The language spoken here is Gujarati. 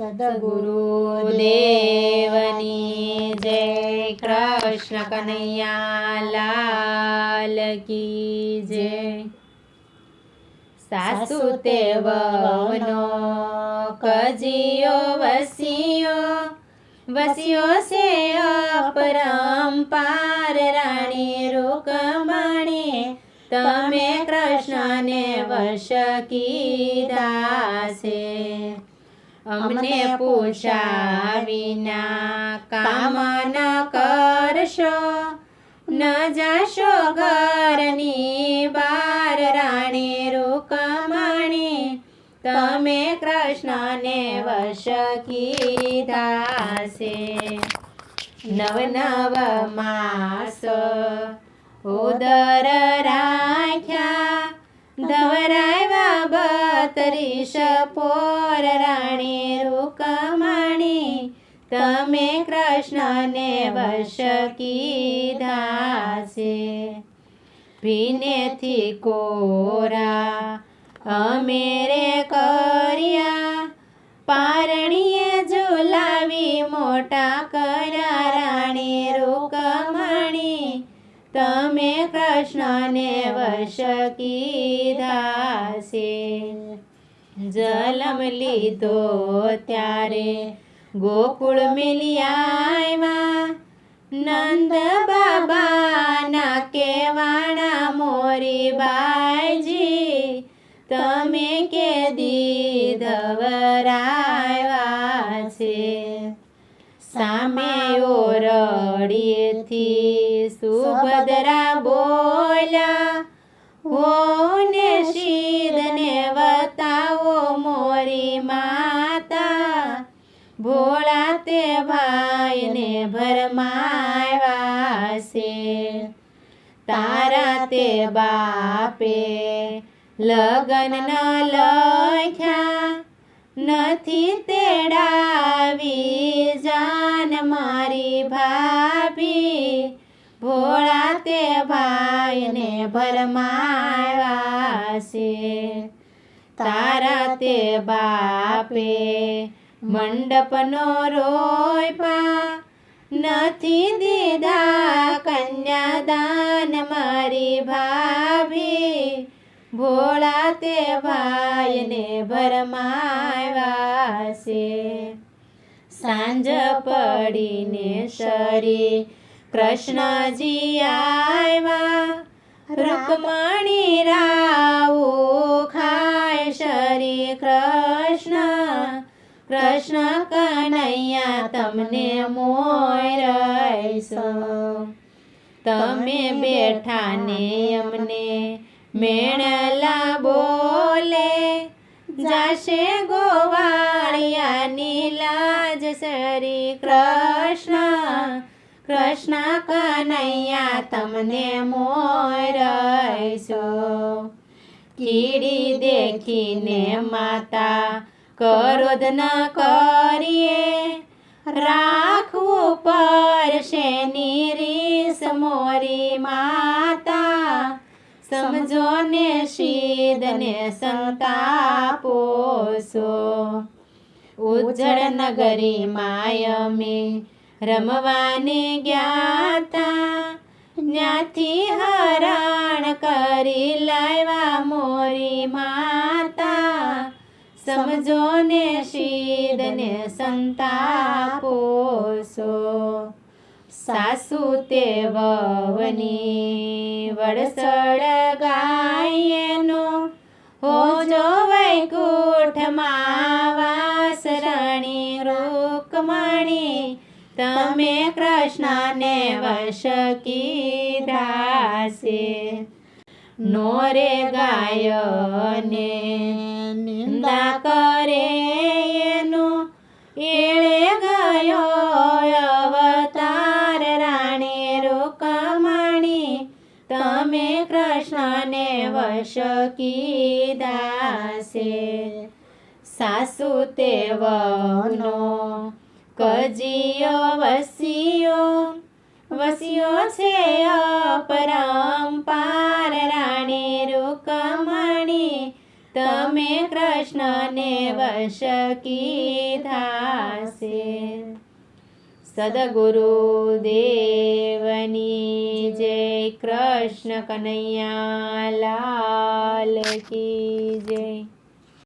સદગુરુ દેવની જય કૃષ્ણ કનૈયા લાલ કી જય સાસુ તે વનો કજિયો વસિયો વસ્યો છે અપરંપાર રાણી રૂકમણી તમે કૃષ્ણને વશ કીધા છે અમને પૂછા વિના કામ ન કરશો. ન જાશો ઘરની બાર રાણી રૂકમણી. તમે કૃષ્ણને વશ કીધા છે નવ નવ માસ ઉદર રાખ્યા. ધવરાવ્યા બત્રીસ પોર રાણી રૂકમણી, તમે કૃષ્ણને વશ કીધા છે. ભીનેથી કોરા અમે રે કર્યા, પારણીએ ઝુલાવી મોટા કર્યા રાણી રૂકમણી, તમે કૃષ્ણને વશ કીધા છે. જલમ લીધો ત્યારે ગોકુળ મિલિયામાં નંદ બાબાના કેવાણા મોરી બાઈજી, તમે કે દીધવરાયા છે? સામે ઓરડીએથી સુભદ્રા બોલ્યા ભાઈને ભરમાવ્યા છે તારા તે બાપે લગન ન લખ્યા, નથી તેડાવી જાન મારી ભાભી. ભોળા તે ભાઈને ભરમાવ્યા છે તારા તે બાપે મંડપનો રોયપા નથી દીધા કન્યાદાન મારી ભાભી. ભોળા તે ભાઈને ભરમાવ્યા છે. સાંજ પડીને શરી કૃષ્ણજી આવ્યા. રૂકમણી રાવો કૃષ્ણ કનૈયા, તમને મોરસ તમે બેઠા ને અમને મેળલા બોલે. જાશે ગોવાળિયાની લાજ શ્રી કૃષ્ણ. કૃષ્ણ કનૈયા, તમને રહીશો. કીડી દેખીને માતા ક્રોધ ન કરીએ, રાખવું પડશે નીરીસ મોરી માતા? સમજો ને શીદને સંતાપો છો. ઉજ્જળ નગરી માયમે રમવાને જ્ઞાતા જ્યાંથી હરાણ કરી લાવ્યા મોરી માતા સમજો ને શીદને સંતાપો છો. સાસુ તે વવની વડસડ ગાયનો હોજો માવાસ રાણી રૂકમણી. તમે કૃષ્ણને વશ કીધા છે. નોરે ગાયને નિંદા કરે એનો એળે ગયો અવતાર રાણી રૂકમણી તમે કૃષ્ણને વશ છે સાસુ તે વનો કજિયો વસિયો વસ્યો છે અપરંપાર તમે કૃષ્ણને વશ કીધા છે સદગુરુ દેવની જય કૃષ્ણ કનૈયા લાલ કી જય.